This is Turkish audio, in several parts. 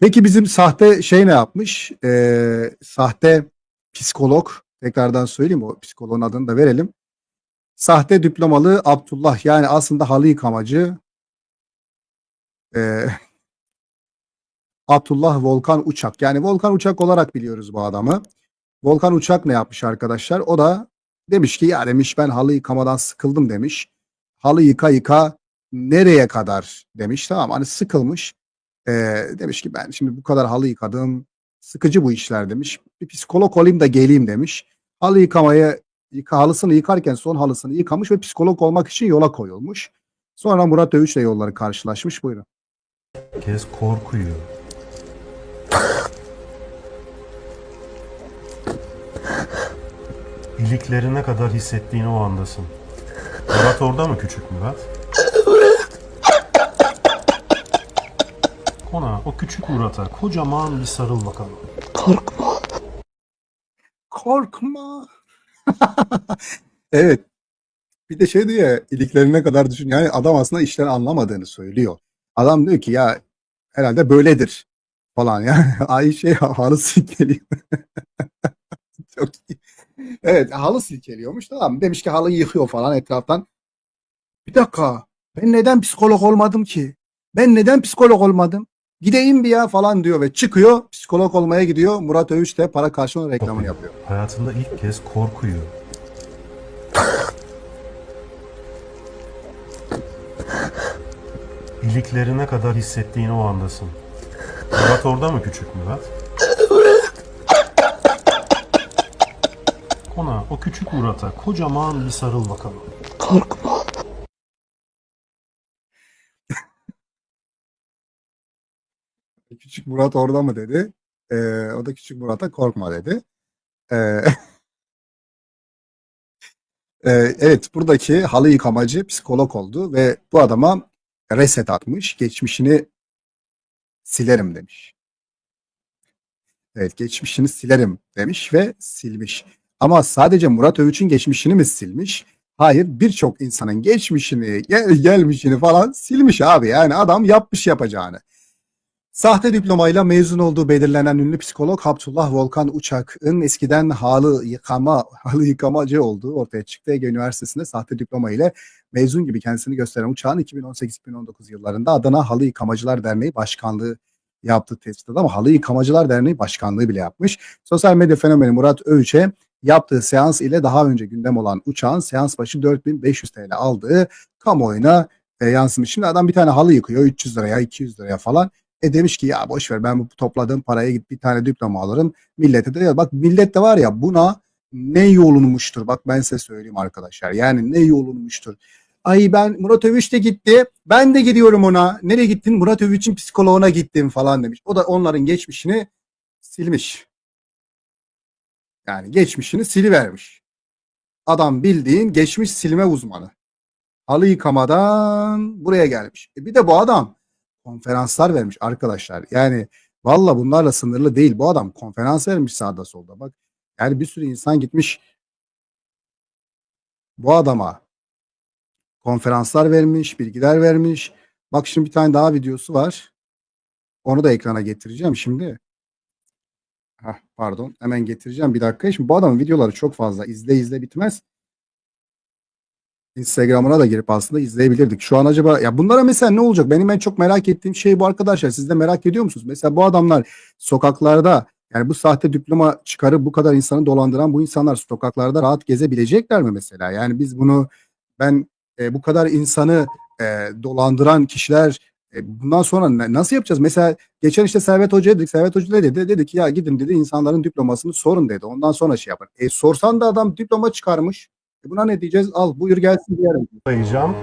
Peki bizim sahte şey ne yapmış? Ee, sahte psikolog. Tekrardan söyleyeyim o psikoloğun adını da verelim. Sahte diplomalı Abdullah yani aslında halı yıkamacı ee, Abdullah Volkan Uçak. Yani Volkan Uçak olarak biliyoruz bu adamı. Volkan Uçak ne yapmış arkadaşlar? O da demiş ki ya demiş ben halı yıkamadan sıkıldım demiş. Halı yıka yıka nereye kadar demiş. Tamam hani sıkılmış. Ee, demiş ki ben şimdi bu kadar halı yıkadım. Sıkıcı bu işler demiş. Bir psikolog olayım da geleyim demiş. Halı yıkamayı yıka, halısını yıkarken son halısını yıkamış ve psikolog olmak için yola koyulmuş. Sonra Murat Övüç'le yolları karşılaşmış. Buyurun. Herkes korkuyor. İliklerine kadar hissettiğin o andasın. Murat orada mı küçük Murat? Ona, o küçük Murat'a kocaman bir sarıl bakalım. Korkma. evet. Bir de şey diyor ya iliklerine kadar düşün. Yani adam aslında işten anlamadığını söylüyor. Adam diyor ki ya herhalde böyledir falan yani. Ay şey halı silkeliyor. Çok iyi. Evet halı silkeliyormuş tamam. Demiş ki halı yıkıyor falan etraftan. Bir dakika ben neden psikolog olmadım ki? Ben neden psikolog olmadım? Gideyim bir ya falan diyor ve çıkıyor. Psikolog olmaya gidiyor. Murat Övüç de para karşılığında reklamını yapıyor. Hayatında ilk kez korkuyor. İliklerine kadar hissettiğin o andasın. Murat orada mı küçük Murat? Ona, o küçük Murat'a kocaman bir sarıl bakalım. Küçük Murat orada mı dedi. Ee, o da küçük Murat'a korkma dedi. Ee, Ee, evet buradaki halı yıkamacı psikolog oldu ve bu adama reset atmış. Geçmişini silerim demiş. Evet geçmişini silerim demiş ve silmiş. Ama sadece Murat Övüç'ün geçmişini mi silmiş? Hayır birçok insanın geçmişini, gel, gelmişini falan silmiş abi. Yani adam yapmış yapacağını. Sahte diplomayla mezun olduğu belirlenen ünlü psikolog Abdullah Volkan Uçak'ın eskiden halı yıkama, halı yıkamacı olduğu ortaya çıktı. Ege Üniversitesi'nde sahte diploma ile mezun gibi kendisini gösteren Uçak'ın 2018-2019 yıllarında Adana Halı Yıkamacılar Derneği Başkanlığı yaptığı tespit ama Halı Yıkamacılar Derneği Başkanlığı bile yapmış. Sosyal medya fenomeni Murat Övüç'e yaptığı seans ile daha önce gündem olan Uçak'ın seans başı 4500 TL aldığı kamuoyuna e, yansımış. Şimdi adam bir tane halı yıkıyor 300 liraya 200 liraya falan. E demiş ki ya boş ver ben bu topladığım paraya git bir tane diploma alırım. Millete de bak millet de var ya buna ne yolunmuştur. Bak ben size söyleyeyim arkadaşlar. Yani ne yolunmuştur. Ay ben Murat Övüç de gitti. Ben de gidiyorum ona. Nereye gittin? Murat Övüç'ün psikoloğuna gittim falan demiş. O da onların geçmişini silmiş. Yani geçmişini silivermiş. Adam bildiğin geçmiş silme uzmanı. Halı yıkamadan buraya gelmiş. E bir de bu adam konferanslar vermiş arkadaşlar. Yani valla bunlarla sınırlı değil. Bu adam konferans vermiş sağda solda. Bak yani bir sürü insan gitmiş bu adama konferanslar vermiş, bilgiler vermiş. Bak şimdi bir tane daha videosu var. Onu da ekrana getireceğim şimdi. Heh, pardon hemen getireceğim bir dakika. Şimdi bu adamın videoları çok fazla. İzle izle bitmez. Instagram'ına da girip aslında izleyebilirdik. Şu an acaba ya bunlara mesela ne olacak? Benim en çok merak ettiğim şey bu arkadaşlar. Siz de merak ediyor musunuz? Mesela bu adamlar sokaklarda yani bu sahte diploma çıkarıp bu kadar insanı dolandıran bu insanlar sokaklarda rahat gezebilecekler mi mesela? Yani biz bunu ben e, bu kadar insanı e, dolandıran kişiler e, bundan sonra nasıl yapacağız? Mesela geçen işte Servet Hoca'ya dedik. Servet Hoca ne dedi? Dedi ki ya gidin dedi insanların diplomasını sorun dedi. Ondan sonra şey yapın. E sorsan da adam diploma çıkarmış. E buna ne diyeceğiz? Al buyur gelsin diyelim. sayacağım.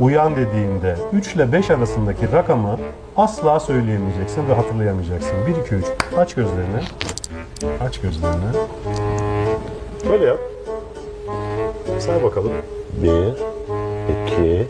Uyan dediğimde 3 ile 5 arasındaki rakamı asla söyleyemeyeceksin ve hatırlayamayacaksın. 1, 2, 3. Aç gözlerini. Aç gözlerini. Şöyle yap. Say bakalım. 1, 2,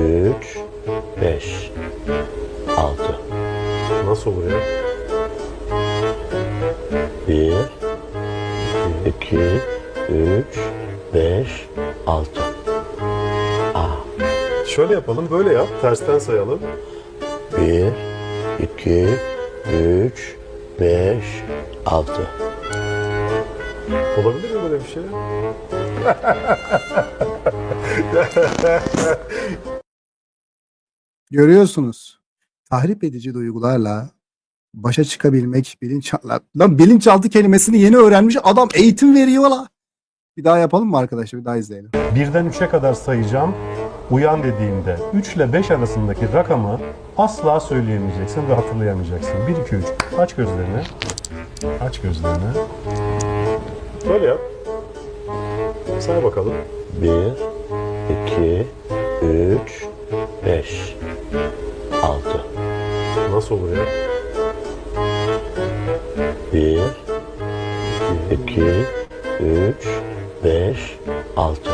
3, 5, 6. Nasıl oluyor? 1, 2, 3, 5, 6. Şöyle yapalım. Böyle yap. Tersten sayalım. 1, 2, 3, 5, 6. Olabilir mi böyle bir şey? Görüyorsunuz. Tahrip edici duygularla başa çıkabilmek bilinçaltı. Lan bilinçaltı kelimesini yeni öğrenmiş adam eğitim veriyor la. Bir daha yapalım mı arkadaşlar? Bir daha izleyelim. Birden 3'e kadar sayacağım. Uyan dediğimde 3 ile 5 arasındaki rakamı asla söyleyemeyeceksin ve hatırlayamayacaksın. 1, 2, 3. Aç gözlerini. Aç gözlerini. Böyle yap. Say bakalım. 1, 2, 3, 5, 6. Nasıl olur ya? 1, 2, 3, 5, 6.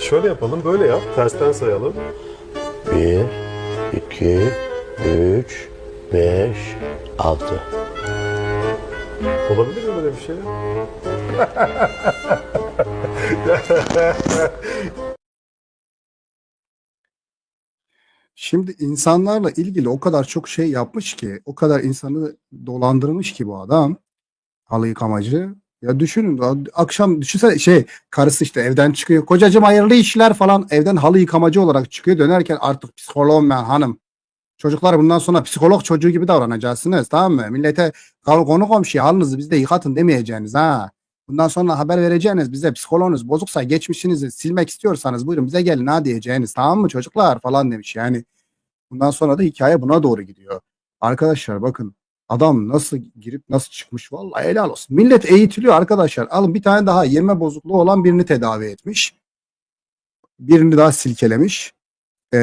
Şöyle yapalım, böyle yap. Tersten sayalım. 1, 2, 3, 5, 6. Olabilir mi böyle bir şey? Şimdi insanlarla ilgili o kadar çok şey yapmış ki, o kadar insanı dolandırmış ki bu adam. Halı yıkamacı. Ya düşünün akşam düşünsene şey karısı işte evden çıkıyor. Kocacığım hayırlı işler falan evden halı yıkamacı olarak çıkıyor. Dönerken artık psikoloğum ben hanım. Çocuklar bundan sonra psikolog çocuğu gibi davranacaksınız tamam mı? Millete "Kal- konu komşuya halınızı bizde yıkatın demeyeceğiniz ha. Bundan sonra haber vereceğiniz bize psikoloğunuz bozuksa geçmişinizi silmek istiyorsanız buyurun bize gelin ha diyeceğiniz tamam mı çocuklar falan demiş yani. Bundan sonra da hikaye buna doğru gidiyor. Arkadaşlar bakın adam nasıl girip nasıl çıkmış vallahi helal olsun. Millet eğitiliyor arkadaşlar. Alın bir tane daha yeme bozukluğu olan birini tedavi etmiş. Birini daha silkelemiş. Ee,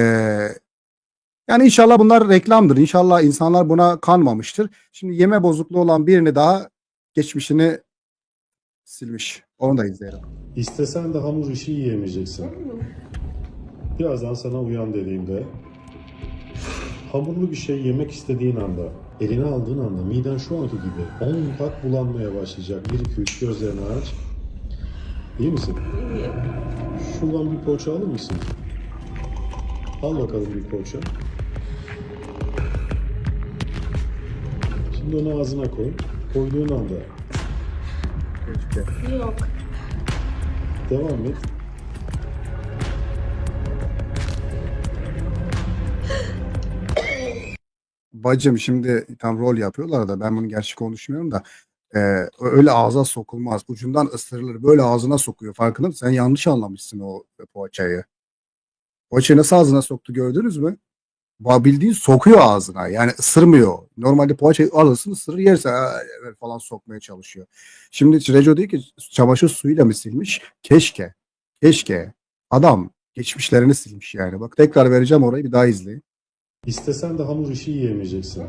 yani inşallah bunlar reklamdır. İnşallah insanlar buna kanmamıştır. Şimdi yeme bozukluğu olan birini daha geçmişini silmiş. Onu da izleyelim. İstesen de hamur işi yiyemeyeceksin. Birazdan sana uyan dediğimde hamurlu bir şey yemek istediğin anda, eline aldığın anda miden şu anki gibi 10 kat bulanmaya başlayacak. 1 2 3 gözlerini aç. İyi misin? Şuradan bir poğaça alır mısın? Al bakalım bir poğaça. Şimdi onu ağzına koy. Koyduğun anda Yok. devam et. Bacım şimdi tam rol yapıyorlar da ben bunu gerçek konuşmuyorum da e, öyle ağza sokulmaz. Ucundan ısırılır. Böyle ağzına sokuyor. Farkında mısın? Sen yanlış anlamışsın o poğaçayı. Poğaçayı nasıl ağzına soktu gördünüz mü? Bildiğin sokuyor ağzına. Yani ısırmıyor. Normalde poğaçayı alırsın ısırır yerse falan sokmaya çalışıyor. Şimdi Reco diyor ki çamaşır suyuyla mı silmiş? Keşke. Keşke. Adam geçmişlerini silmiş yani. Bak tekrar vereceğim orayı bir daha izleyin. İstesen de hamur işi yiyemeyeceksin.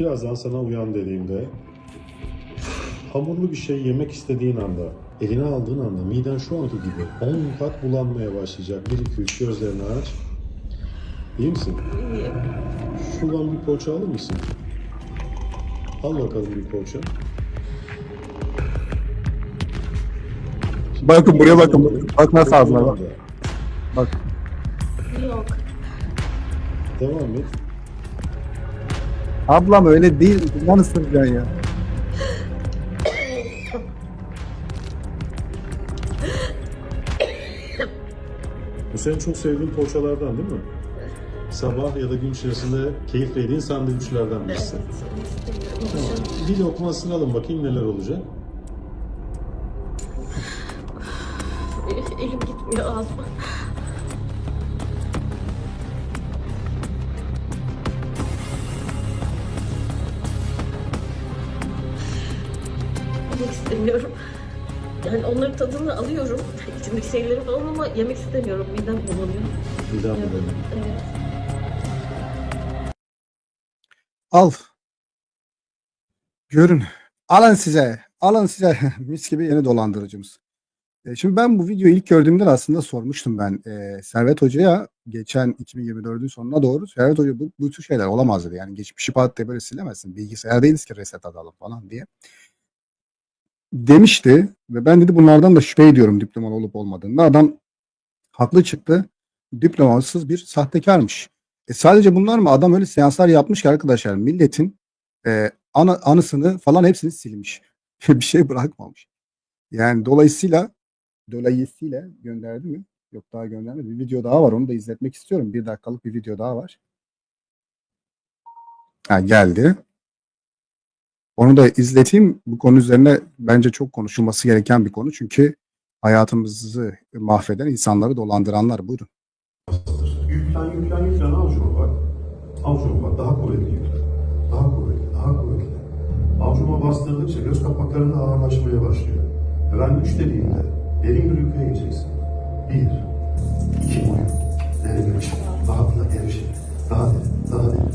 Birazdan sana uyan dediğimde hamurlu bir şey yemek istediğin anda, eline aldığın anda miden şu anki gibi 10 kat bulanmaya başlayacak. 1 2 3 gözlerini aç. İyi misin? İyiyim. Şuradan bir poğaça alır mısın? Al bakalım bir poğaça. Bakın buraya bakın. Bak nasıl ağzına bak. Bak. Yok. Devam et. Ablam öyle değil. Bundan ısıracaksın ya. Bu senin çok sevdiğin poğaçalardan değil mi? Sabah ya da gün içerisinde keyifle yediğin sandviçlerden birisi. Tamam. Bir lokma ısıralım bakayım neler olacak. Elim gitmiyor ağzıma. İstemiyorum. Yani onların tadını alıyorum. İçindeki şeyleri falan ama yemek istemiyorum. Midem bulanıyor. Bir daha Evet. Al. Görün. Alın size. Alın size. Mis gibi yeni dolandırıcımız. E, şimdi ben bu videoyu ilk gördüğümde de aslında sormuştum ben e, Servet Hoca'ya geçen 2024'ün sonuna doğru Servet Hoca bu, bu tür şeyler olamaz dedi. Yani geçmişi pat diye böyle silemezsin. Bilgisayar değiliz ki reset atalım falan diye. Demişti ve ben dedi bunlardan da şüphe ediyorum diplomalı olup olmadığında. Adam haklı çıktı. Diplomasız bir sahtekarmış. E sadece bunlar mı? Adam öyle seanslar yapmış ki arkadaşlar milletin e, ana, anısını falan hepsini silmiş. bir şey bırakmamış. Yani dolayısıyla dolayısıyla gönderdi mi? Yok daha göndermedi. Bir video daha var. Onu da izletmek istiyorum. Bir dakikalık bir video daha var. Ha, geldi. Onu da izleteyim. Bu konu üzerine bence çok konuşulması gereken bir konu. Çünkü hayatımızı mahveden insanları dolandıranlar. Buyurun. Yüklen yüklen yüklen avucuma bak. Avucuma bak daha kuvvetli yüklen. Daha kuvvetli, daha kuvvetli. Avucuma bastırdıkça göz kapaklarında ağırlaşmaya başlıyor. Ve ben üç dediğimde derin bir uykuya geçeceksin. Bir, iki boyun. Derin bir rahatla gevşe. Daha derin, daha derin,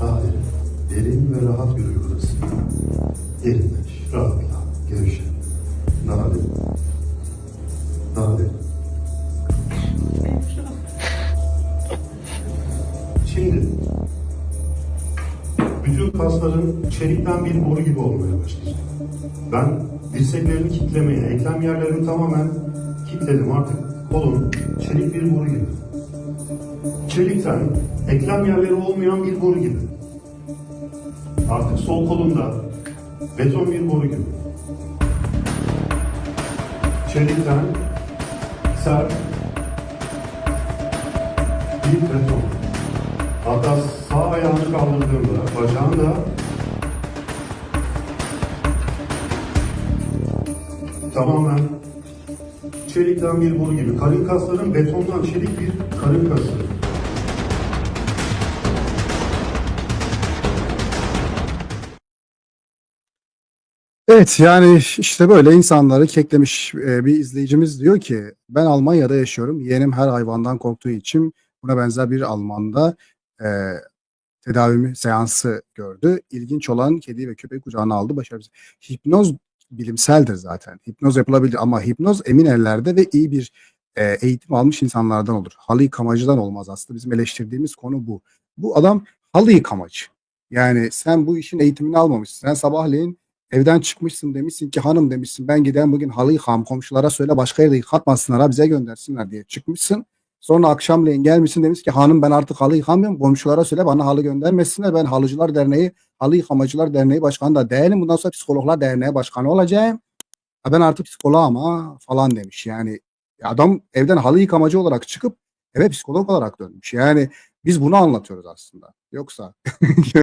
daha derin. Derin ve rahat bir uykudasın. Derinleş, rahatla, gevşe. Daha derin. Daha derin. Şimdi bütün kasların çelikten bir boru gibi olmaya başlayacak. Ben dirseklerini kitlemeye, eklem yerlerini tamamen kitledim artık. Kolun çelik bir boru gibi. Çelikten eklem yerleri olmayan bir boru gibi. Artık sol kolunda beton bir boru gibi. Çelikten sert bir beton. Hatta sağ ayağını kaldırdığımda bacağın da tamamen çelikten bir boru gibi. Karın kasların betondan çelik bir karın kası. Evet yani işte böyle insanları keklemiş e, bir izleyicimiz diyor ki ben Almanya'da yaşıyorum. Yeğenim her hayvandan korktuğu için buna benzer bir Alman'da e, tedavimi seansı gördü. İlginç olan kedi ve köpeği kucağına aldı. Başarılı. Hipnoz bilimseldir zaten. Hipnoz yapılabilir ama hipnoz emin ellerde ve iyi bir e, eğitim almış insanlardan olur. Halı yıkamacıdan olmaz aslında. Bizim eleştirdiğimiz konu bu. Bu adam halı yıkamacı. Yani sen bu işin eğitimini almamışsın. Sen sabahleyin evden çıkmışsın demişsin ki hanım demişsin ben giden bugün halı yıkam komşulara söyle başka yerde yıkatmasınlar ha bize göndersinler diye çıkmışsın. Sonra akşamleyin gelmişsin demiş ki hanım ben artık halı yıkamıyorum komşulara söyle bana halı göndermesinler ben halıcılar derneği halı yıkamacılar derneği başkanı da değilim bundan sonra psikologlar derneği başkanı olacağım. Ha ben artık psikologum ha falan demiş yani adam evden halı yıkamacı olarak çıkıp eve psikolog olarak dönmüş yani biz bunu anlatıyoruz aslında yoksa